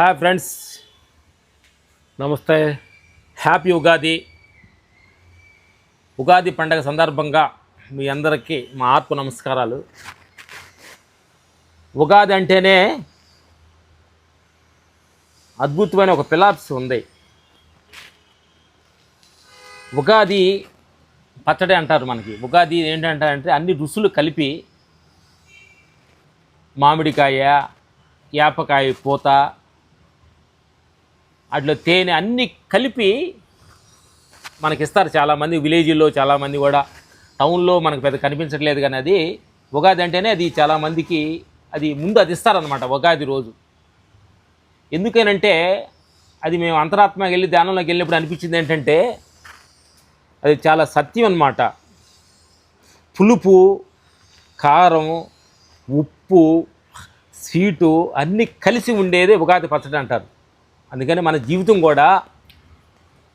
Hi friends నమస్తే. Happy Ugadi Ugadi పండగ సందర్భంగా మీ అందరికీ మా ఆత్మ నమస్కారాలు. ఉగాది అంటేనే అద్భుతమైన ఒక పిలాప్స్ ఉంది. ఉగాది పచ్చడి అంటారు మనకి. ఉగాది ఏంటంటారంటే అన్ని రుసులు కలిపి మామిడికాయ యాపకాయ పూత అట్లా తేనె అన్నీ కలిపి మనకి ఇస్తారు చాలామంది విలేజీల్లో చాలామంది కూడా. టౌన్లో మనకు పెద్ద కనిపించట్లేదు కానీ అది ఉగాది అంటేనే అది చాలామందికి అది ముందు అది ఇస్తారనమాట ఉగాది రోజు. ఎందుకేనంటే అది మేము అంతరాత్మకి వెళ్ళి ధ్యానంలోకి వెళ్ళినప్పుడు అనిపించింది ఏంటంటే అది చాలా సత్యం అన్నమాట. పులుపు కారం ఉప్పు స్వీటు అన్నీ కలిసి ఉండేదే ఉగాది పచ్చడి అంటారు. అందుకని మన జీవితం కూడా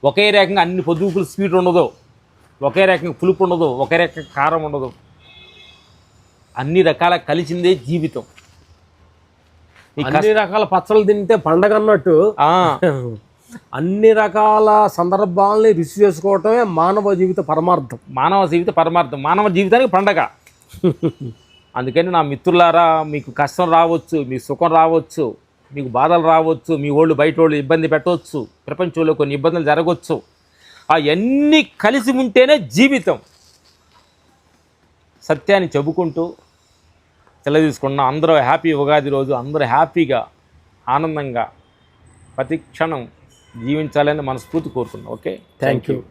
ఒకే రకంగా అన్ని పొదుపులు స్వీట్ ఉండదు. ఒకే రకంగా పులుపు ఉండదు. ఒకే రకంగా కారం ఉండదు. అన్ని రకాల కలిసిందే జీవితం. అన్ని రకాల పచ్చళ్ళు తింటే పండగ అన్నట్టు అన్ని రకాల సందర్భాలని రుచి చేసుకోవటమే మానవ జీవిత పరమార్థం. మానవ జీవిత పరమార్థం. మానవ జీవితానికి పండగ. అందుకని నా మిత్రులారా మీకు కష్టం రావచ్చు మీకు సుఖం రావచ్చు. మీకు బాధలు రావచ్చు మీ వాళ్ళు బయట వాళ్ళు ఇబ్బంది పెట్టవచ్చు ప్రపంచంలో కొన్ని ఇబ్బందులు జరగవచ్చు. అవన్నీ కలిసి ఉంటేనే జీవితం. సత్యాన్ని చెబుకుంటూ తెలదీసుకున్న అందరూ హ్యాపీ ఉగాది రోజు అందరూ హ్యాపీగా ఆనందంగా ప్రతి క్షణం జీవించాలని మనస్ఫూర్తి కోరుతున్నాం. ఓకే? Thank you